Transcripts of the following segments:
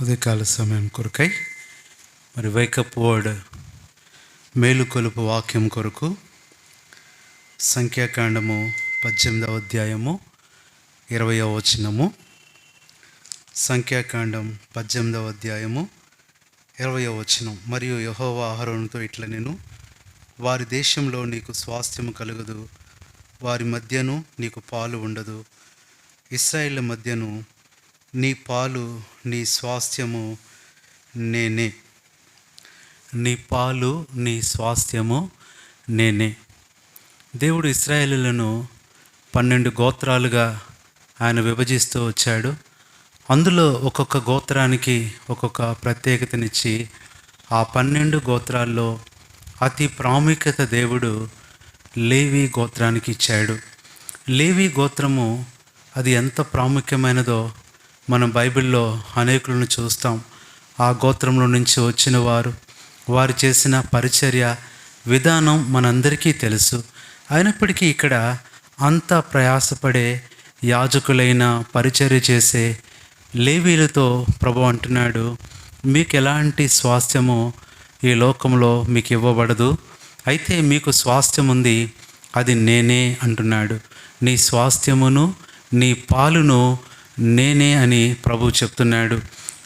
ఉదయకాల సమయం కొరకై మరి వైకప్ వర్డ్ మేలుకొలుపు వాక్యం కొరకు సంఖ్యాకాండము పద్దెనిమిదవ అధ్యాయము ఇరవయవ వచనము. సంఖ్యాకాండం పద్దెనిమిదవ అధ్యాయము ఇరవయవ వచనం. మరియు యహోవ ఆహారంతో ఇట్లా నేను వారి దేశంలో నీకు స్వాస్థ్యము కలుగదు వారి మధ్యను నీకు పాలు ఉండదు ఇస్రాయిల్ మధ్యను నీ పాలు నీ స్వాస్థ్యము నేనే. నీ పాలు నీ స్వాస్థ్యము నేనే. దేవుడు ఇస్రాయేలులను పన్నెండు గోత్రాలుగా ఆయన విభజిస్తూ వచ్చాడు. అందులో ఒక్కొక్క గోత్రానికి ఒక్కొక్క ప్రత్యేకతనిచ్చి ఆ పన్నెండు గోత్రాల్లో అతి ప్రాముఖ్యత దేవుడు లేవి గోత్రానికి ఇచ్చాడు. లేవి గోత్రము అది ఎంత ప్రాముఖ్యమైనదో మనం బైబిల్లో అనేకులను చూస్తాం. ఆ గోత్రంలో నుంచి వచ్చిన వారు వారు చేసిన పరిచర్య విధానం మనందరికీ తెలుసు. అయినప్పటికీ ఇక్కడ అంత ప్రయాసపడే యాజకులైన పరిచర్య చేసే లేవీలతో ప్రభు అంటున్నాడు మీకు ఎలాంటి స్వాస్థ్యము ఈ లోకంలో మీకు ఇవ్వబడదు? అయితే మీకు స్వాస్థ్యం ఉంది అది నేనే అంటున్నాడు. నీ స్వాస్థ్యమును నీ పాలును నేనే అని ప్రభు చెప్తున్నాడు.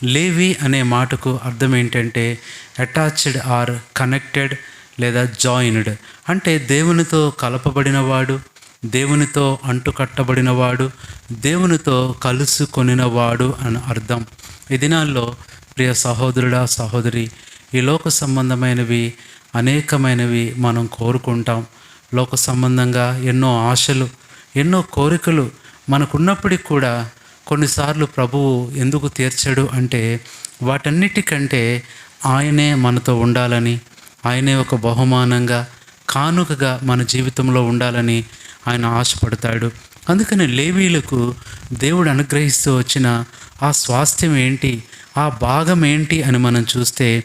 లేవి అనే మాటకు అర్థం ఏంటంటే అటాచ్డ్ ఆర్ కనెక్టెడ్ లేదా జాయిన్డ్. అంటే దేవునితో కలపబడినవాడు దేవునితో అంటుకట్టబడినవాడు దేవునితో కలుసుకొనినవాడు అని అర్థం. ఈ దినాల్లో ప్రియ సహోదరుడా సహోదరి ఈ లోక సంబంధమైనవి అనేకమైనవి మనం కోరుకుంటాం. లోక సంబంధంగా ఎన్నో ఆశలు ఎన్నో కోరికలు మనకున్నప్పటికీ కూడా కొన్నిసార్లు ప్రభువు ఎందుకు తీర్చాడు అంటే వాటన్నిటికంటే ఆయనే మనతో ఉండాలని ఆయనే ఒక బహుమానంగా కానుకగా మన జీవితంలో ఉండాలని ఆయన ఆశపడతాడు. అందుకని లేవీలకు దేవుడు అనుగ్రహిస్తూ వచ్చిన ఆ స్వాస్థ్యం ఏంటి ఆ భాగం ఏంటి అని మనం చూస్తే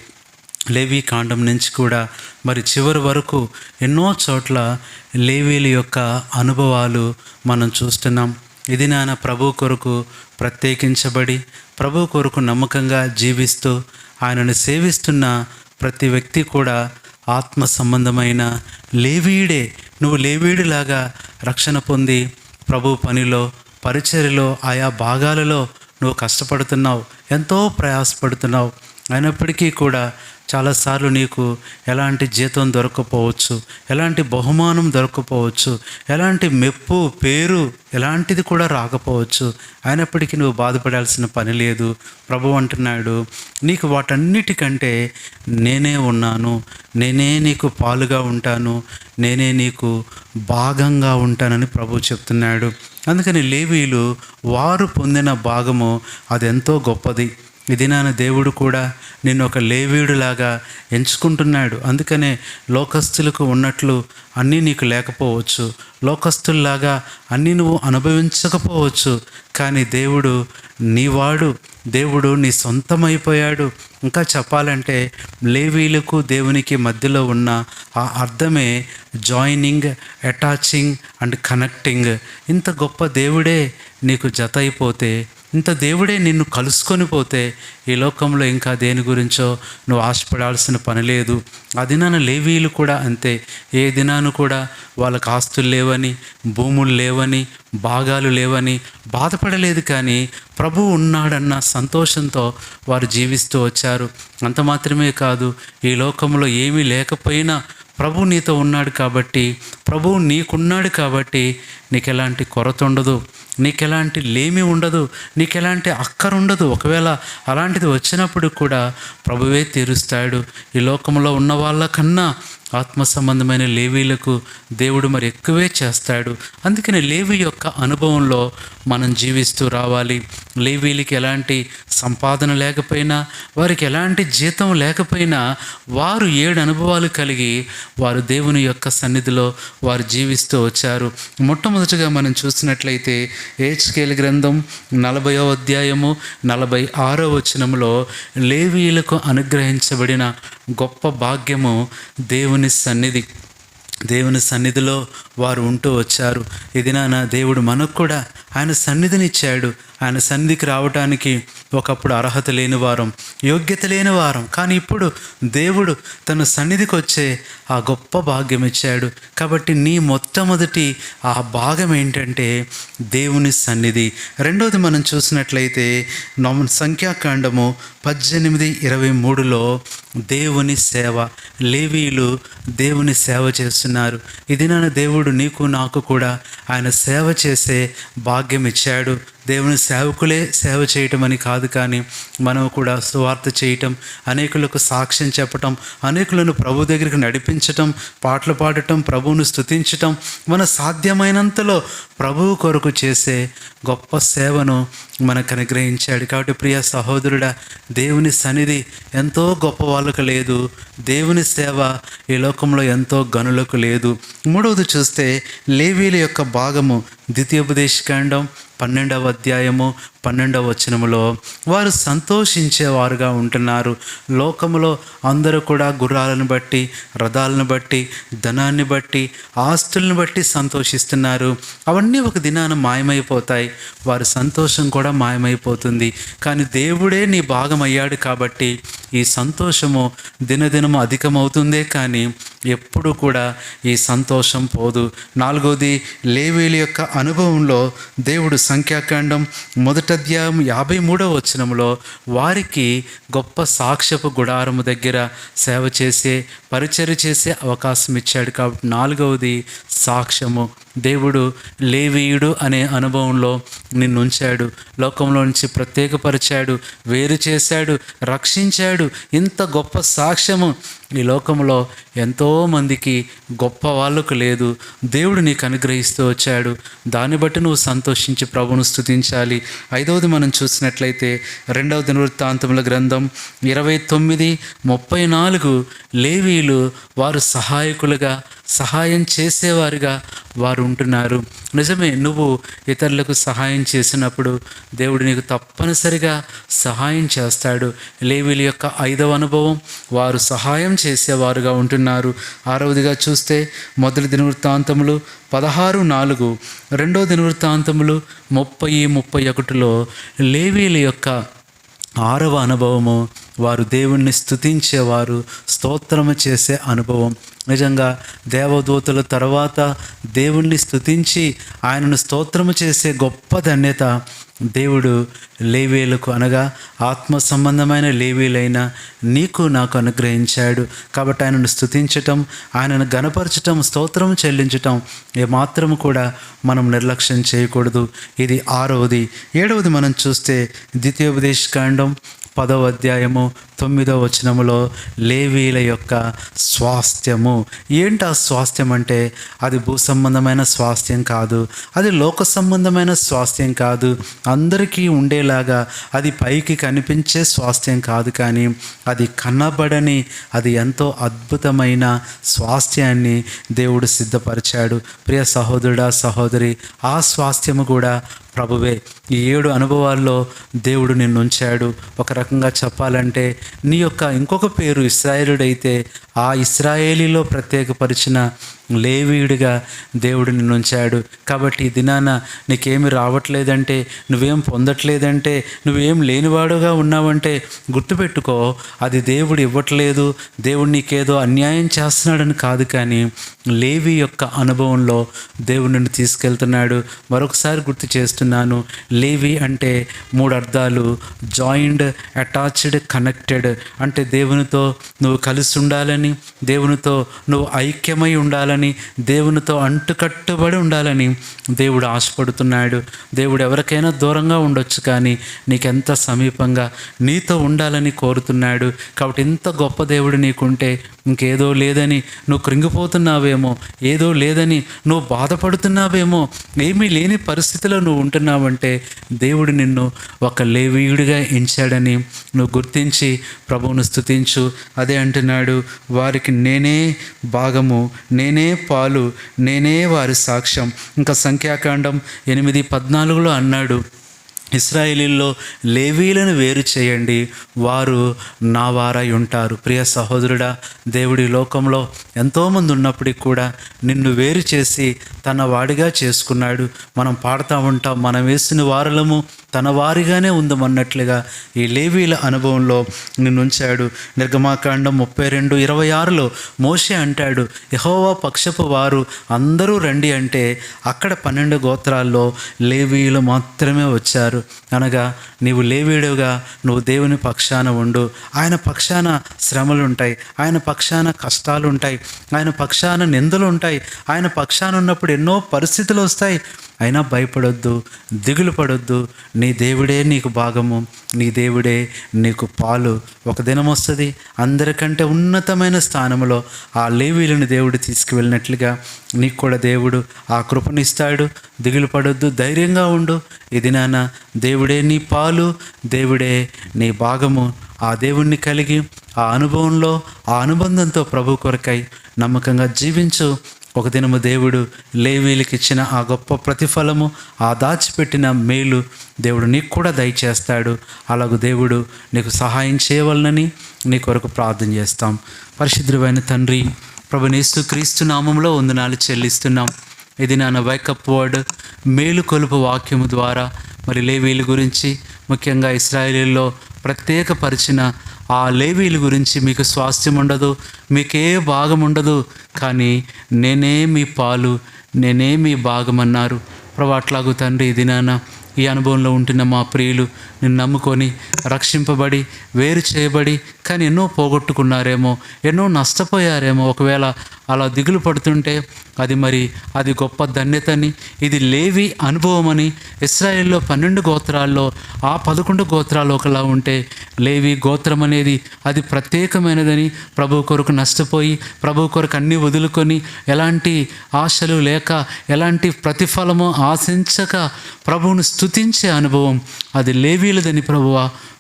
లేవీ కాండం నుంచి కూడా మరి చివరి వరకు ఎన్నో చోట్ల లేవీల యొక్క అనుభవాలు మనం చూస్తున్నాం. ఇది నాన్న ప్రభు కొరకు ప్రత్యేకించబడి ప్రభు కొరకు నమ్మకంగా జీవిస్తూ ఆయనను సేవిస్తున్న ప్రతి వ్యక్తి కూడా ఆత్మ సంబంధమైన లేవీడే. నువ్వు లేవీడిలాగా రక్షణ పొంది ప్రభు పనిలో పరిచర్యలో ఆయా భాగాలలో నువ్వు కష్టపడుతున్నావు ఎంతో ప్రయాసపడుతున్నావు. అయినప్పటికీ కూడా చాలాసార్లు నీకు ఎలాంటి జీతం దొరకపోవచ్చు ఎలాంటి బహుమానం దొరకపోవచ్చు ఎలాంటి మెప్పు పేరు ఎలాంటిది కూడా రాకపోవచ్చు. అయినప్పటికీ నువ్వు బాధపడాల్సిన పని లేదు. ప్రభు అంటున్నాడు నీకు వాటన్నిటికంటే నేనే ఉన్నాను నేనే నీకు పాలుగా ఉంటాను నేనే నీకు భాగంగా ఉంటానని ప్రభు చెప్తున్నాడు. అందుకని లేవీలు వారు పొందిన భాగము అది ఎంతో గొప్పది. ఈ దినాన దేవుడు కూడా నిన్ను ఒక లేవీడులాగా ఎంచుకుంటున్నాడు. అందుకనే లోకస్తులకు ఉన్నట్లు అన్నీ నీకు లేకపోవచ్చు. లోకస్తుల్లాగా అన్నీ నువ్వు అనుభవించకపోవచ్చు. కానీ దేవుడు నీవాడు దేవుడు నీ సొంతమైపోయాడు. ఇంకా చెప్పాలంటే లేవీలకు దేవునికి మధ్యలో ఉన్న ఆ అర్థమే జాయినింగ్ అటాచింగ్ అండ్ కనెక్టింగ్. ఇంత గొప్ప దేవుడే నీకు జత అయిపోతే ఇంత దేవుడే నిన్ను కలుసుకొని పోతే ఈ లోకంలో ఇంకా దేని గురించో నువ్వు ఆశపడాల్సిన పని లేదు. ఆ దినాన లేవీలు కూడా అంతే. ఏ దినాను కూడా వాళ్ళకి ఆస్తులు లేవని భూములు లేవని భాగాలు లేవని బాధపడలేదు కానీ ప్రభు ఉన్నాడన్న సంతోషంతో వారు జీవిస్తూ వచ్చారు. అంత మాత్రమే కాదు ఈ లోకంలో ఏమీ లేకపోయినా ప్రభు నీతో ఉన్నాడు కాబట్టి ప్రభువు నీకున్నాడు కాబట్టి నీకు ఎలాంటి కొరత ఉండదు. నీకు ఎలాంటి లేమి ఉండదు నీకు ఎలాంటి అక్కర ఉండదు. ఒకవేళ అలాంటిది వచ్చినప్పుడు కూడా ప్రభువే తీరుస్తాడు. ఈ లోకంలో ఉన్న వాళ్ళకన్నా ఆత్మ సంబంధమైన లేవీలకు దేవుడు మరి ఎక్కువే చేస్తాడు. అందుకని లేవి యొక్క అనుభవంలో మనం జీవిస్తూ రావాలి. లేవీలకి ఎలాంటి సంపాదన లేకపోయినా వారికి ఎలాంటి జీతం లేకపోయినా వారు ఏడు అనుభవాలు కలిగి వారు దేవుని యొక్క సన్నిధిలో వారు జీవిస్తూ వచ్చారు. మొట్టమొదటిగా మనం చూసినట్లయితే ఏచ్కేల్ గ్రంథం నలభయో అధ్యాయము నలభై ఆరో వచనంలో లేవీలకు అనుగ్రహించబడిన గొప్ప భాగ్యము దేవుని సన్నిధి. దేవుని సన్నిధిలో వారు ఉంటూ వచ్చారు. ఇది నా దేవుడు మనకు కూడా ఆయన సన్నిధినిచ్చాడు ఆయన సన్నిధికి రావటానికి ఒకప్పుడు అర్హత లేని వారం యోగ్యత లేని వారం. కానీ ఇప్పుడు దేవుడు తన సన్నిధికి వచ్చే ఆ గొప్ప భాగ్యం ఇచ్చాడు. కాబట్టి నీ మొట్టమొదటి ఆ భాగం ఏంటంటే దేవుని సన్నిధి. రెండోది మనం చూసినట్లయితే సంఖ్యాకాండము పద్దెనిమిది ఇరవై మూడులో దేవుని సేవ. లేవీలు దేవుని సేవ చేస్తున్నారు. ఇది నా దేవుడు నీకు నాకు కూడా ఆయన సేవ చేసే భాగ్యం ఇచ్చాడు. దేవుని సేవకులే సేవ చేయటం అని కాదు కానీ మనం కూడా సువార్త చేయటం అనేకులకు సాక్ష్యం చెప్పటం అనేకులను ప్రభు దగ్గరికి నడిపించటం పాటలు పాడటం ప్రభువును స్తుతించటం మన సాధ్యమైనంతలో ప్రభువు కొరకు చేసే గొప్ప సేవను మనకు అనుగ్రహించాడు. కాబట్టి ప్రియ సహోదరుడా దేవుని సన్నిధి ఎంతో గొప్ప వాళ్ళకు లేదు. దేవుని సేవ ఇలా లోకంలో ఎంతో గనులకు లేదు. మూడవది చూస్తే లేవీల యొక్క భాగము. ద్వితీయోపదేశకాండం పన్నెండవ అధ్యాయము పన్నెండవ వచనములో వారు సంతోషించేవారుగా ఉంటున్నారు. లోకములో అందరూ కూడా గుర్రాలను బట్టి రథాలను బట్టి ధనాన్ని బట్టి ఆస్తులను బట్టి సంతోషిస్తున్నారు. అవన్నీ ఒక దినాన మాయమైపోతాయి. వారి సంతోషం కూడా మాయమైపోతుంది. కానీ దేవుడే నీ భాగం అయ్యాడు కాబట్టి ఈ సంతోషము దినదినము అధికమవుతుందే కానీ ఎప్పుడు కూడా ఈ సంతోషం పోదు. నాలుగోది లేవీల యొక్క అనుభవంలో దేవుడు సంఖ్యాకాండం మొదటి అధ్యాయం యాభై మూడవ వచనంలో వారికి గొప్ప సాక్ష్యపు గుడారము దగ్గర సేవ చేసే పరిచర్య చేసే అవకాశం ఇచ్చాడు. కాబట్టి నాలుగవది సాక్ష్యము. దేవుడు లేవీయుడు అనే అనుభవంలో నిన్ను ఉంచాడు లోకంలో నుంచి ప్రత్యేకపరిచాడు వేరు చేశాడు రక్షించాడు. ఇంత గొప్ప సాక్ష్యము ఈ లోకంలో ఎంతోమందికి గొప్ప వాళ్ళకు లేదు. దేవుడు నీకు అనుగ్రహిస్తూ వచ్చాడు. దాన్ని బట్టి నువ్వు సంతోషించి ప్రభును స్తుతించాలి. ఐదవది మనం చూసినట్లయితే రెండవ దినవృత్తాంతముల గ్రంథం ఇరవై తొమ్మిది ముప్పై నాలుగు. లేవీలు వారు సహాయకులుగా సహాయం చేసేవారుగా వారు ఉంటున్నారు నిజమే నువ్వు ఇతరులకు సహాయం చేసినప్పుడు దేవుడు నీకు తప్పనిసరిగా సహాయం చేస్తాడు. లేవీల యొక్క ఐదవ అనుభవం వారు సహాయం చేసేవారుగా ఉంటున్నారు. ఆరవదిగా చూస్తే మొదటి దినవృత్తాంతములు పదహారు నాలుగు రెండో దినవృత్తాంతములు ముప్పై ముప్పై ఒకటిలో లేవీల యొక్క ఆరవ అనుభవము వారు దేవుణ్ణి స్థుతించేవారు స్తోత్రము చేసే అనుభవం. నిజంగా దేవదూతల తర్వాత దేవుణ్ణి స్థుతించి ఆయనను స్తోత్రము చేసే గొప్ప ధన్యత దేవుడు లేవీలకు అనగా ఆత్మ సంబంధమైన లేవీలైన నీకు నాకు అనుగ్రహించాడు. కాబట్టి ఆయనను స్తుతించటం ఆయనను గనపరచటం స్తోత్రం చెల్లించటం ఏమాత్రము కూడా మనం నిర్లక్ష్యం చేయకూడదు. ఇది ఆరవది. ఏడవది మనం చూస్తే ద్వితీయోపదేశ కాండం పదవ అధ్యాయము తొమ్మిదవ వచనములో లేవీల యొక్క స్వాస్థ్యము. ఏంటి ఆ స్వాస్థ్యం అంటే? అది భూ సంబంధమైన స్వాస్థ్యం కాదు. అది లోక సంబంధమైన స్వాస్థ్యం కాదు. అందరికీ ఉండేలాగా అది పైకి కనిపించే స్వాస్థ్యం కాదు కానీ అది కనబడని అది ఎంతో అద్భుతమైన స్వాస్థ్యాన్ని దేవుడు సిద్ధపరిచాడు. ప్రియ సహోదరుడా సహోదరి ఆ స్వాస్థ్యము కూడా ప్రభువే ఈ ఏడు అనుభవాల్లో దేవుడు నిన్ను ఉంచాడు ఒక రకంగా చెప్పాలంటే నీ యొక్క ఇంకొక పేరు ఇస్రాయేలుడైతే ఆ ఇస్రాయేలీలో ప్రత్యేకపరిచిన లేవీయుడిగా దేవుడు నిన్ను ఉంచాడు కాబట్టి ఈ దినాన నీకేమి రావట్లేదంటే నువ్వేం పొందట్లేదంటే నువ్వేం లేనివాడుగా ఉన్నావంటే గుర్తుపెట్టుకో అది దేవుడు ఇవ్వట్లేదు. దేవుడు నీకేదో అన్యాయం చేస్తున్నాడని కాదు కానీ లేవి యొక్క అనుభవంలో దేవుడు నిన్ను తీసుకెళ్తున్నాడు. మరొకసారి గుర్తు చేస్తున్నాను. లేవి అంటే మూడు అర్థాలు. Joint attached connected. అంటే దేవునితో నువ్వు కలిసి ఉండాలని దేవునితో నువ్వు ఐక్యమై ఉండాలని దేవునితో అంటుకట్టుబడి ఉండాలని దేవుడు ఆశపడుతున్నాడు. దేవుడు ఎవరికైనా దూరంగా ఉండొచ్చు కానీ నీకెంత సమీపంగా నీతో ఉండాలని కోరుతున్నాడు. కాబట్టి ఇంత గొప్ప దేవుడు నీకుంటే ఇంకేదో లేదని నువ్వు కృంగిపోతున్నావేమో ఏదో లేదని నువ్వు బాధపడుతున్నావేమో ఏమీ లేని పరిస్థితిలో నువ్వు ఉంటున్నావంటే దేవుడు నిన్ను ఒక లేవీయుడిగా ఎంచాడని నువ్వు గుర్తించి ప్రభువును స్తుతించు. అదే అంటున్నాడు వారికి నేనే భాగము నేనే పాలు నేనే వారి సాక్ష్యం. ఇంకా సంఖ్యాకాండం ఎనిమిది పద్నాలుగులో అన్నాడు ఇస్రాయేలీల్లో లేవీలను వేరు చేయండి. వారు నా వారై ఉంటారు. ప్రియ సహోదరుడా దేవుడి లోకంలో ఎంతోమంది ఉన్నప్పటికీ కూడా నిన్ను వేరు చేసి తన వాడిగా చేసుకున్నాడు. మనం పాడుతూ ఉంటాం మనం వేసిన వారలము తన వారిగానే ఉందమన్నట్లుగా ఈ లేవీల అనుభవంలో నిన్నుంచాడు. నిర్గమాకాండం ముప్పై రెండు ఇరవై ఆరులో మోషే అంటాడు యహోవా పక్షపు వారు అందరూ రండి అంటే అక్కడ పన్నెండు గోత్రాల్లో లేవీయులు మాత్రమే వచ్చారు. అనగా నీవు లేవీడుగా నువ్వు దేవుని పక్షాన ఉండు. ఆయన పక్షాన శ్రమలు ఉంటాయి ఆయన పక్షాన కష్టాలు ఉంటాయి ఆయన పక్షాన నిందలు ఉంటాయి ఆయన పక్షాన ఉన్నప్పుడు ఎన్నో పరిస్థితులు వస్తాయి. అయినా భయపడొద్దు దిగులు పడొద్దు. నీ దేవుడే నీకు భాగము నీ దేవుడే నీకు పాలు. ఒక దినం వస్తుంది అందరికంటే ఉన్నతమైన స్థానంలో ఆ లేవీలను దేవుడు తీసుకువెళ్ళినట్లుగా నీకు కూడా దేవుడు ఆ కృపనిస్తాడు. దిగులు పడొద్దు ధైర్యంగా ఉండు. ఇది నాన్న దేవుడే నీ పాలు దేవుడే నీ భాగము. ఆ దేవుణ్ణి కలిగి ఆ అనుభవంలో ఆ అనుబంధంతో ప్రభు కొరకై నమ్మకంగా జీవించు. ఒక దినము దేవుడు లేవీలకు ఇచ్చిన ఆ గొప్ప ప్రతిఫలము ఆ దాచిపెట్టిన మేలు దేవుడు నీకు కూడా దయచేస్తాడు. అలాగే దేవుడు నీకు సహాయం చేయవలనని నీ కొరకు ప్రార్థన చేస్తాం. పరిశుద్ధమైన తండ్రి ప్రభునేస్తు క్రీస్తు నామంలో వందనాలు చెల్లిస్తున్నాం. ఇది నాన్న వైకప్ వర్డ్ మేలు కొలుపు వాక్యము ద్వారా మరి లేవీల గురించి ముఖ్యంగా ఇస్రాయేలీలో ప్రత్యేకపరిచిన ఆ లేవీల గురించి మీకు స్వాస్థ్యం ఉండదు మీకే భాగం ఉండదు. కానీ నేనే మీ పాలు నేనే మీ భాగం అన్నారు. ప్రభు అట్లాగు తండ్రి ఇది నాన్న ఈ అనుభవంలో ఉంటున్న మా ప్రియులు నిన్ను నమ్ముకొని రక్షింపబడి వేరు చేయబడి కానీ ఎన్నో పోగొట్టుకున్నారేమో ఎన్నో నష్టపోయారేమో. ఒకవేళ అలా దిగులు పడుతుంటే అది మరి అది గొప్ప ధన్యతని ఇది లేవి అనుభవం అని ఇస్రాయేల్లో పన్నెండు గోత్రాల్లో ఆ పదకొండు గోత్రాలు ఒకలా ఉంటే లేవి గోత్రం అనేది అది ప్రత్యేకమైనదని ప్రభు కొరకు నష్టపోయి ప్రభు కొరకు అన్నీ వదులుకొని ఎలాంటి ఆశలు లేక ఎలాంటి ప్రతిఫలము ఆశించక ప్రభువును స్తుతించే అనుభవం అది లేవీలదని ప్రభువ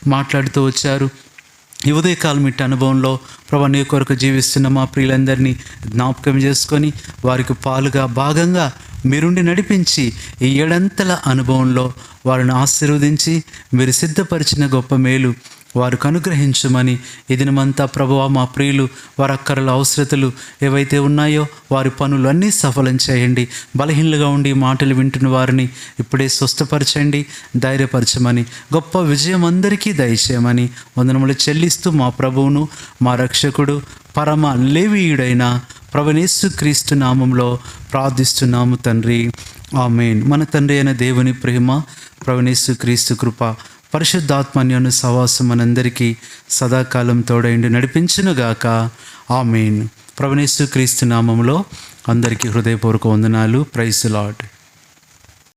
మాట్లాడుతూ వచ్చారు. ఈ ఉదయకాలం ఇట్టి అనుభవంలో ప్రభా నీ కొరకు జీవిస్తున్న మా ప్రియులందరినీ జ్ఞాపకం చేసుకొని వారికి పాలుగా భాగంగా మీరుండి నడిపించి ఈ ఏడంతల అనుభవంలో వారిని ఆశీర్వదించి మీరు సిద్ధపరిచిన గొప్ప మేలు వారు కనుగ్రహించమని ఈ దినమంతా ప్రభువా మా ప్రియులు వారి అక్కర్ల అవసరతలు ఏవైతే ఉన్నాయో వారి పనులు అన్నీ సఫలం చేయండి. బలహీనలుగా ఉండి మాటలు వింటున్న వారిని ఇప్పుడే స్వస్థపరచండి ధైర్యపరచమని. గొప్ప విజయం అందరికీ దయచేయమని వందనములు చెల్లిస్తూ మా ప్రభువును మా రక్షకుడు పరమ లేవీయుడైన ప్రవణేశు క్రీస్తు నామంలో ప్రార్థిస్తున్నాము తండ్రి. ఆమెన్. మన తండ్రి అయిన దేవుని ప్రేమ ప్రవణేశు క్రీస్తు కృప పరిశుద్ధాత్మన్యను సవాసం మనందరికీ సదాకాలం తోడైండి నడిపించునుగాక. ఆమెన్. ప్రవణేసు క్రీస్తు నామంలో అందరికీ హృదయపూర్వక వందనాలు. Price lord